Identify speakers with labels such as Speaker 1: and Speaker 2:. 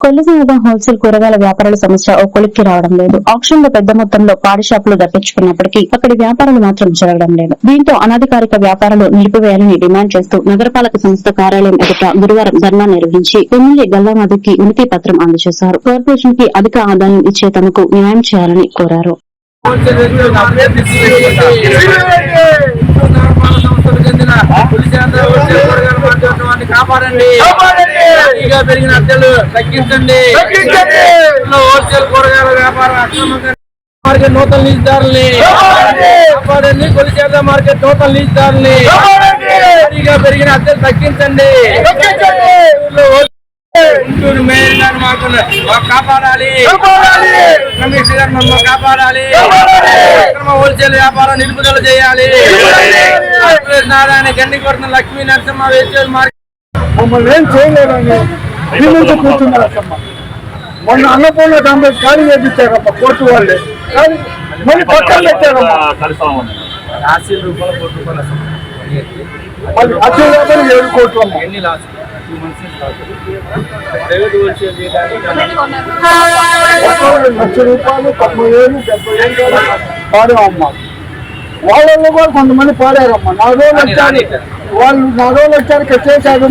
Speaker 1: కొల్లిసీమద wholesale కూరగాయల వ్యాపారుల సమస్య ఓ కొలిక్కి రావడం లేదు. ఆక్షన్లో పెద్ద మొత్తంలో పాడి షాపులు దక్కించుకున్నప్పటికీ అక్కడి వ్యాపారాలు మాత్రం జరగడం లేదు. దీంతో అనధికారిక వ్యాపారాలు నిలిపివేయాలని డిమాండ్ చేస్తూ నగరపాలక సంస్థ కార్యాలయం ఎదుట గురువారం ధర్నా నిర్వహించి ఎమ్మెల్యే గల్లామాధవ్కి వినతి పత్రం అందజేశారు. కార్పొరేషన్కి అధిక ఆదాయం ఇచ్చే తమకు న్యాయం చేయాలని కోరారు
Speaker 2: సంస్థలకు చెందిన పులిచేంద్ర హోల్సేల్ కూరగాయల మార్కెట్ కాపాడండి. భారీగా పెరిగిన అద్దెలు తగ్గించండి హోల్సేల్ కూరగాయల వ్యాపార అక్రమంగా మార్కెట్ నూతన లీజుదారుల్ని
Speaker 3: కాపాడండి.
Speaker 2: కొలిచేంద్ర మార్కెట్ నూతన లీజుదారుల్ని. భారీగా పెరిగిన అద్దెలు తగ్గించండి గుంటూరు మేయర్ గారు మాకు మాకు కాపాడాలి. కమిషనర్ గారు మమ్మల్ని కాపాడాలి. అక్రమ హోల్సేల్ వ్యాపారం నిలుపుదల చేయాలి నారాయణ గండి కొడుతున్న లక్ష్మీ నరసింహ వెజిటేబుల్ మార్కెట్
Speaker 3: మమ్మల్ని ఏం చేయలేదండి. దీనికి కూర్చున్నారు అసమ్మ మొన్న అన్నపూర్ణ కాంగ్రెస్ ఖాళీ చేయించారమ్మ కోర్టు వాళ్ళే. కానీ మళ్ళీ పక్కన పెట్టారమ్మ.
Speaker 2: రాశి రూపాయల కోటి
Speaker 3: ఏడు కోట్లు అమ్మ. లక్ష రూపాయలు తొంభై వేలు డెబ్బై వేలు పాడామమ్మ వాళ్ళల్లో కూడా కొంతమంది పాడారమ్మ. నా రోజులు వచ్చారు వాళ్ళు నా రోజులు వచ్చారు చేశారు